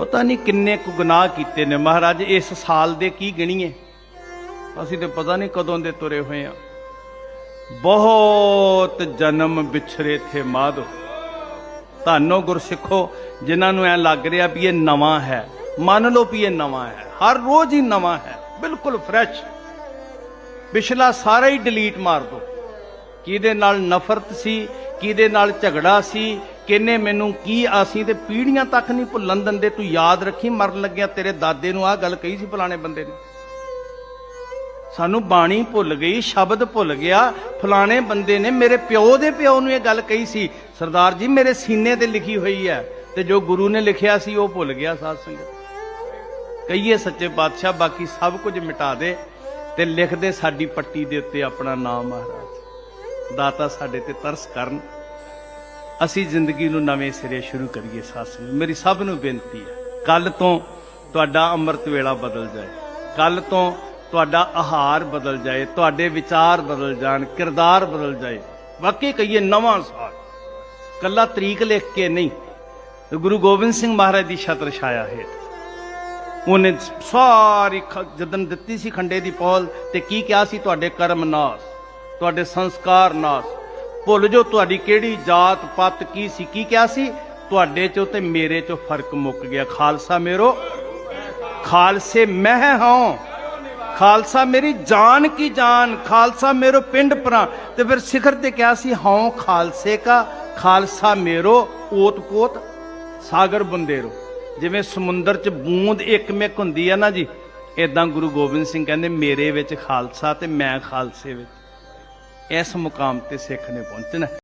ਪਤਾ ਨਹੀਂ ਕਿੰਨੇ ਕੁ ਗੁਨਾਹ ਕੀਤੇ ਨੇ। ਮਹਾਰਾਜ, ਇਸ ਸਾਲ ਦੇ ਕੀ ਗਿਣੀਏ? ਅਸੀਂ ਤੇ ਪਤਾ ਨਹੀਂ ਕਦੋਂ ਦੇ ਤੁਰੇ ਹੋਏ ਆ। ਬਹੁਤ ਜਨਮ ਵਿਛਰੇ ਥੇ ਮਾਧੋ। ਧੰਨੋ ਗੁਰਸਿੱਖੋ, ਜਿਨ੍ਹਾਂ ਨੂੰ ਐ ਲੱਗ ਰਿਹਾ ਵੀ ਇਹ ਨਵਾਂ ਹੈ। ਮੰਨ ਲਓ ਵੀ ਇਹ ਨਵਾਂ ਹੈ। ਹਰ ਰੋਜ਼ ਹੀ ਨਵਾਂ ਹੈ। ਬਿਲਕੁਲ ਫਰੈਸ਼ ਪਿਛਲਾ ਸਾਰਾ ਹੀ ਡਿਲੀਟ ਮਾਰ ਦੋ। ਕਿਹਦੇ ਨਾਲ ਨਫ਼ਰਤ ਸੀ, ਕਿਹਦੇ ਨਾਲ ਝਗੜਾ ਸੀ ਕਿੰਨੇ ਮੈਨੂੰ ਕੀ ਆਸੀ ਤੇ ਪੀੜੀਆਂ ਤੱਕ ਨਹੀਂ ਭੁੱਲਣ ਦਿੰਦੇ? ਤੂੰ ਯਾਦ ਰੱਖੀ, ਮਰਨ ਲੱਗਿਆ ਤੇਰੇ ਦਾਦੇ ਨੂੰ ਆਹ ਗੱਲ ਕਹੀ ਸੀ ਫਲਾਣੇ ਬੰਦੇ ਨੇ। ਸਾਨੂੰ ਬਾਣੀ ਭੁੱਲ ਗਈ, ਸ਼ਬਦ ਭੁੱਲ ਗਿਆ। ਫਲਾਣੇ ਬੰਦੇ ਨੇ ਮੇਰੇ ਪਿਓ ਦੇ ਪਿਓ ਨੂੰ ਇਹ ਗੱਲ ਕਹੀ ਸੀ। ਸਰਦਾਰ ਜੀ, ਮੇਰੇ ਸੀਨੇ ਤੇ ਲਿਖੀ ਹੋਈ ਹੈ ਤੇ ਜੋ ਗੁਰੂ ਨੇ ਲਿਖਿਆ ਸੀ, ਉਹ ਭੁੱਲ ਗਿਆ ਸਾਧ ਸੰਗਤ। ਕਹੀਏ ਸੱਚੇ ਪਾਤਸ਼ਾਹ, ਬਾਕੀ ਸਭ ਕੁਝ ਮਿਟਾ ਦੇ ਤੇ ਲਿਖ ਦੇ ਸਾਡੀ ਪੱਟੀ ਦੇ ਉੱਤੇ ਆਪਣਾ ਨਾਮ ਮਹਾਰਾਜ। ਦਾਤਾ ਸਾਡੇ ਤੇ ਤਰਸ ਕਰਨ। ਅਸੀਂ ਜ਼ਿੰਦਗੀ ਨੂੰ ਨਵੇਂ ਸਿਰੇ ਸ਼ੁਰੂ ਕਰੀਏ ਸਾਧ ਨੂੰ। ਮੇਰੀ ਸਭ ਨੂੰ ਬੇਨਤੀ ਹੈ ਕੱਲ ਤੋਂ ਤੁਹਾਡਾ ਅੰਮ੍ਰਿਤ ਵੇਲਾ ਬਦਲ ਜਾਏ। ਕੱਲ ਤੋਂ ਤੁਹਾਡਾ ਆਹਾਰ ਬਦਲ ਜਾਏ, ਤੁਹਾਡੇ ਵਿਚਾਰ ਬਦਲ ਜਾਣ, ਕਿਰਦਾਰ ਬਦਲ ਜਾਏ। ਵਾਕਈ ਕਹੀਏ ਨਵਾਂ ਸਾਲ। ਕੱਲਾ ਤਰੀਕ ਲਿਖ ਕੇ ਨਹੀਂ, ਗੁਰੂ ਗੋਬਿੰਦ ਸਿੰਘ ਮਹਾਰਾਜ ਦੀ ਛਤਰ ਛਾਇਆ ਹੇਠ ਉਹਨੇ ਸਾਰੀ ਖ- ਦਿੱਤੀ ਸੀ ਖੰਡੇ ਦੀ ਪੌਲ ਤੇ ਕੀ ਕਿਹਾ ਸੀ? ਤੁਹਾਡੇ ਕਰਮ ਨਾਸ, ਤੁਹਾਡੇ ਸੰਸਕਾਰ ਨਾਸ ਭੁੱਲ ਜੋ ਤੁਹਾਡੀ ਕਿਹੜੀ ਜਾਤ ਪਤ ਕੀ ਸੀ, ਕੀ ਕਿਹਾ ਸੀ? ਤੁਹਾਡੇ ਚੋਂ ਤੇ ਮੇਰੇ ਚੋਂ ਫ਼ਰਕ ਮੁੱਕ ਗਿਆ। ਖਾਲਸਾ ਮੇਰੋ, ਖਾਲਸੇ ਮੈਂ ਹਾਂ। ਖਾਲਸਾ ਮੇਰੀ ਜਾਨ ਕੀ ਜਾਨ, ਖਾਲਸਾ ਮੇਰੋ ਪਿੰਡ ਪਰਾਂ। ਤੇ ਫਿਰ ਸਿਖਰ ਤੇ ਕਿਹਾ ਸੀ ਹਉ ਖਾਲਸੇ ਕਾ, ਖਾਲਸਾ ਮੇਰੋ ਓਤ ਪੋਤ ਸਾਗਰ ਬੰਦੇਰੋ। ਜਿਵੇਂ ਸਮੁੰਦਰ 'ਚ ਬੂੰਦ ਇੱਕ ਮਿਕ ਹੁੰਦੀ ਆ ਨਾ ਜੀ ਇਦਾਂ ਗੁਰੂ ਗੋਬਿੰਦ ਸਿੰਘ ਕਹਿੰਦੇ, ਮੇਰੇ ਵਿੱਚ ਖਾਲਸਾ ਤੇ ਮੈਂ ਖਾਲਸੇ ਵਿੱਚ। ਇਸ ਮੁਕਾਮ ਤੇ ਸਿੱਖ ਨੇ ਪਹੁੰਚਣਾ।